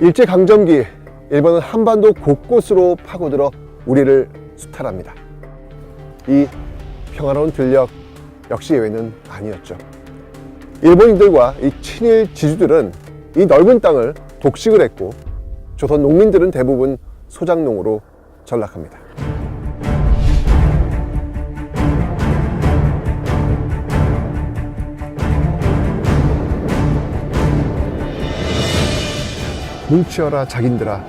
일제강점기 일본은 한반도 곳곳으로 파고들어 우리를 수탈합니다. 이 평화로운 들녘 역시 예외는 아니었죠. 일본인들과 이 친일 지주들은 이 넓은 땅을 독식을 했고 조선 농민들은 대부분 소작농으로 전락합니다. 뭉치어라 자긴들아.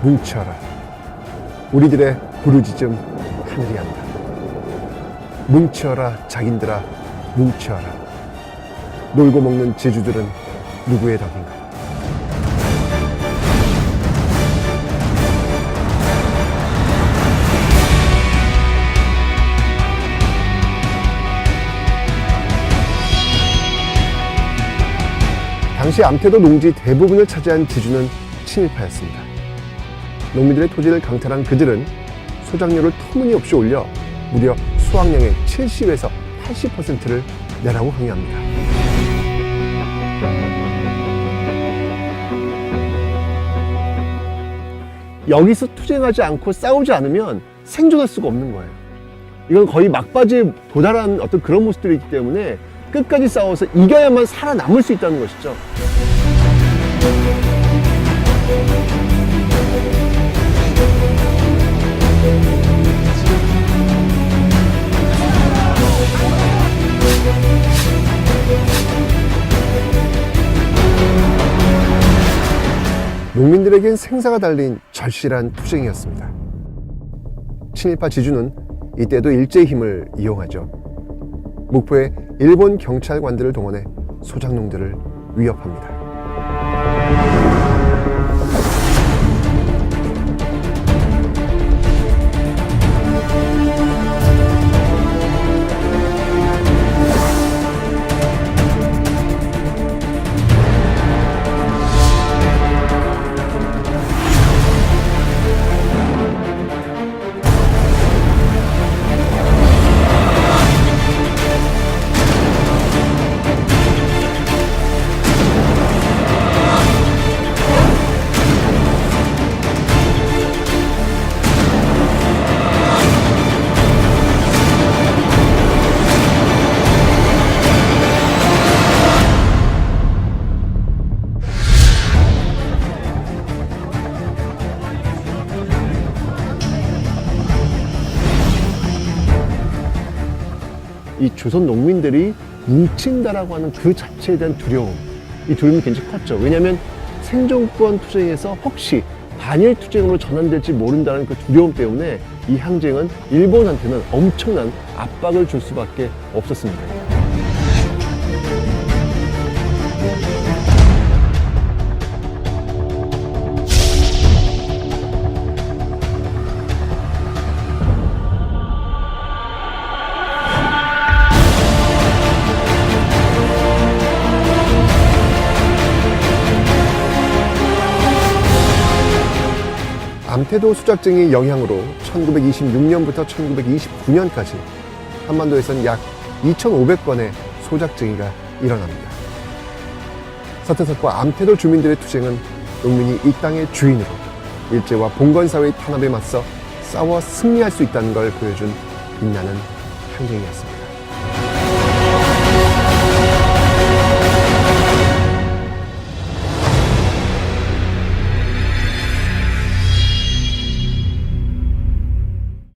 뭉치어라. 우리들의 부르짖음 하늘이 한다. 뭉치어라 자긴들아. 뭉치어라. 놀고 먹는 제주들은 누구의 덕인가 당시 암태도 농지 대부분을 차지한 지주는 친일파였습니다. 농민들의 토지를 강탈한 그들은 소작료를 터무니없이 올려 무려 수확량의 70에서 80%를 내라고 항의합니다. 여기서 투쟁하지 않고 싸우지 않으면 생존할 수가 없는 거예요. 이건 거의 막바지에 도달한 어떤 그런 모습들이기 때문에 끝까지 싸워서 이겨야만 살아남을 수 있다는 것이죠. 농민들에겐 생사가 달린 절실한 투쟁이었습니다. 친일파 지주는 이때도 일제의 힘을 이용하죠. 목포에 일본 경찰관들을 동원해 소작농들을 위협합니다. 이 조선 농민들이 뭉친다라고 하는 그 자체에 대한 두려움, 이 두려움이 굉장히 컸죠. 왜냐하면 생존권 투쟁에서 혹시 반일 투쟁으로 전환될지 모른다는 그 두려움 때문에 이 항쟁은 일본한테는 엄청난 압박을 줄 수밖에 없었습니다. 암태도 수작증의 영향으로 1926년부터 1929년까지 한반도에선 약 2,500건의 소작증이가 일어납니다. 서태섭과 암태도 주민들의 투쟁은 농민이 이 땅의 주인으로 일제와 봉건사회의 탄압에 맞서 싸워 승리할 수 있다는 걸 보여준 빛나는 항쟁이었습니다.